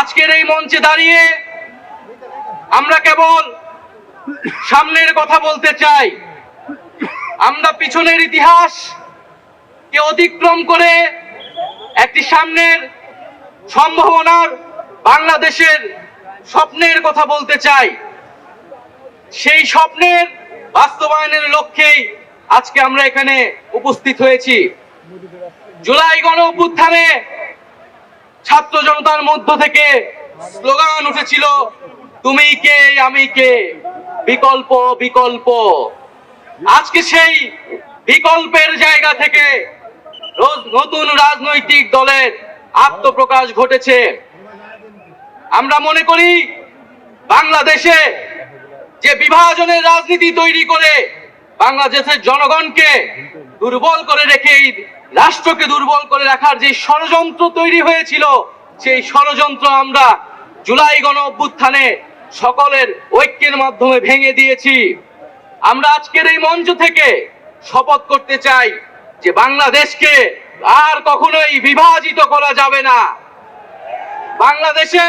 আজকের এই মঞ্চে দাঁড়িয়ে আমরা কেবল সামনের কথা বলতে চাই। আমরা পিছনের ইতিহাস কে অতিক্রম করে একটি সামনের সম্ভাবনার বাংলাদেশের স্বপ্নের কথা বলতে চাই। সেই স্বপ্নের বাস্তবায়নের লক্ষ্যেই আজকে আমরা এখানে উপস্থিত হয়েছি। জুলাই গণ অভ্যুত্থানে ছাত্র জনতার মধ্য থেকে স্লোগান উঠেছিল, তুমি কে, আমি কে? বিকল্প বিকল্প। আজকে সেই বিকল্পের জায়গা থেকে নতুন রাজনৈতিক দলের আত্মপ্রকাশ ঘটেছে। আমরা মনে করি, বাংলাদেশে যে বিভাজনের রাজনীতি তৈরি করে বাংলাদেশের জনগণকে দুর্বল করে রেখে, এই রাষ্ট্রকে দুর্বল করে রাখার যে ষড়যন্ত্র তৈরি হয়েছিল, সেই ষড়যন্ত্র আমরা জুলাই গণ অভ্যুত্থানে সকলের ঐক্যের মাধ্যমে ভেঙে দিয়েছি। আমরা আজকের এই মঞ্চ থেকে শপথ করতে চাই যে বাংলাদেশকে আর কখনোই বিভাজিত করা যাবে না। বাংলাদেশে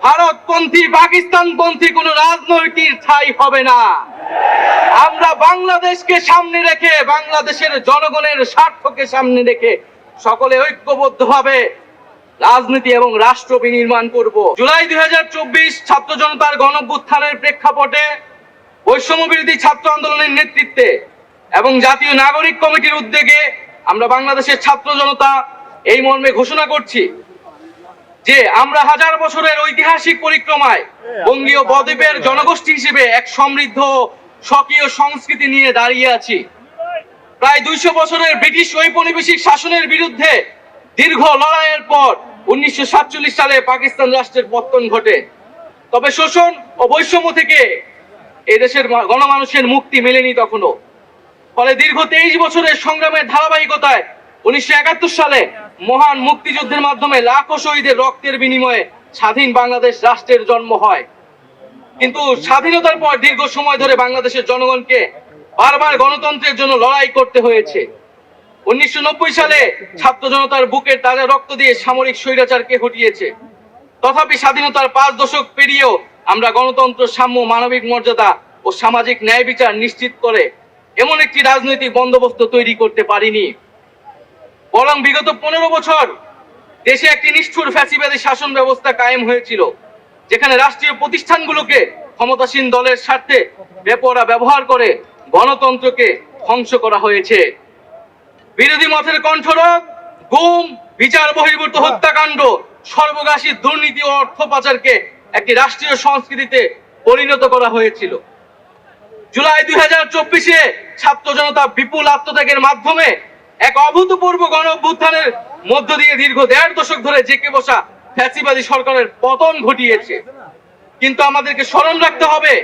ভারতপন্থী, পাকিস্তানপন্থী কোন রাজনৈতিক ঠাই হবে না। আমরা বাংলাদেশকে সামনে রেখে, বাংলাদেশের জনগণের স্বার্থকে সামনে রেখে সকলে ঐক্যবদ্ধভাবে রাজনীতি এবং রাষ্ট্র বিনির্মাণ করব। জুলাই দুই হাজার চব্বিশ ছাত্র জনতার গণভ্যুত্থানের প্রেক্ষাপটে বৈষম্য বিরোধী ছাত্র আন্দোলনের নেতৃত্বে এবং জাতীয় নাগরিক কমিটির উদ্যোগে আমরা বাংলাদেশের ছাত্র জনতা এই মর্মে ঘোষণা করছি। যে আমরা হাজার বছরের ঐতিহাসিক পরিক্রমায় বঙ্গীয় বদ্বীপের জনগোষ্ঠী হিসেবে এক সমৃদ্ধ স্বকীয় সংস্কৃতি নিয়ে দাঁড়িয়ে আছি। প্রায় দুইশো বছরের ব্রিটিশ ঔপনিবেশিক শাসনের বিরুদ্ধে দীর্ঘ লড়াইয়ের পর উনিশশো সাতচল্লিশ সালে পাকিস্তান রাষ্ট্রের পতন ঘটে। তবে শোষণ ও বৈষম্য থেকে এদেশের গণমানুষের মুক্তি মেলেনি তখনো ফলে দীর্ঘ তেইশ বছরের সংগ্রামের ধারাবাহিকতায় উনিশশো একাত্তর সালে মহান মুক্তিযুদ্ধের মাধ্যমে লাখো শহীদের রক্তের বিনিময়ে স্বাধীন বাংলাদেশ রাষ্ট্রের জন্ম হয়। কিন্তু স্বাধীনতার পর দীর্ঘ সময় ধরে বাংলাদেশের জনগণকে বারবার গণতন্ত্রের জন্য লড়াই করতে হয়েছে। উনিশশো নব্বই সালে ছাত্র জনতার বুকের তাজা রক্ত দিয়ে সামরিক স্বৈরাচারকে হটিয়েছে। তথাপি স্বাধীনতার পাঁচ দশক পেরিয়েও আমরা গণতন্ত্র, সাম্য, মানবিক মর্যাদা ও সামাজিক ন্যায় বিচার নিশ্চিত করে এমন একটি রাজনৈতিক বন্দোবস্ত তৈরি করতে পারিনি। বরং বিগত পনেরো বছর দেশে একটি নিষ্ঠুর ফ্যাসিবাদী শাসন ব্যবস্থা কায়েম হয়েছিল, যেখানে রাষ্ট্রীয় প্রতিষ্ঠানগুলোকে ক্ষমতাসীন দলের স্বার্থে বেপরা ব্যবহার করে গণতন্ত্রকে ধ্বংস করা হয়েছে। বিরোধী মতের কণ্ঠরোধ, গুম, বিচার বহির্ভূত হত্যাকাণ্ড সর্বগাসী দুর্নীতি ও অর্থ পাচারকে একটি রাষ্ট্রীয় সংস্কৃতিতে পরিণত করা হয়েছিল। জুলাই দুই হাজার চব্বিশে ছাত্র জনতা বিপুল আত্মত্যাগের মাধ্যমে এক অভূতপূর্ব গণ অভ্যুত্থানের মধ্য দিয়ে দীর্ঘ দেড় দশক ধরে জেকে বসা ফ্যাসিবাদী সরকারের পতন ঘটিয়েছে। কিন্তু আমাদেরকে স্মরণ রাখতে হবে,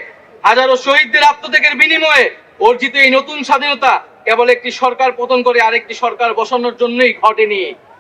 হাজারো শহীদদের আত্মত্যাগের বিনিময়ে অর্জিত এই নতুন স্বাধীনতা কেবল একটি সরকার পতন করে আরেকটি সরকার বসানোর জন্যই ঘটেনি।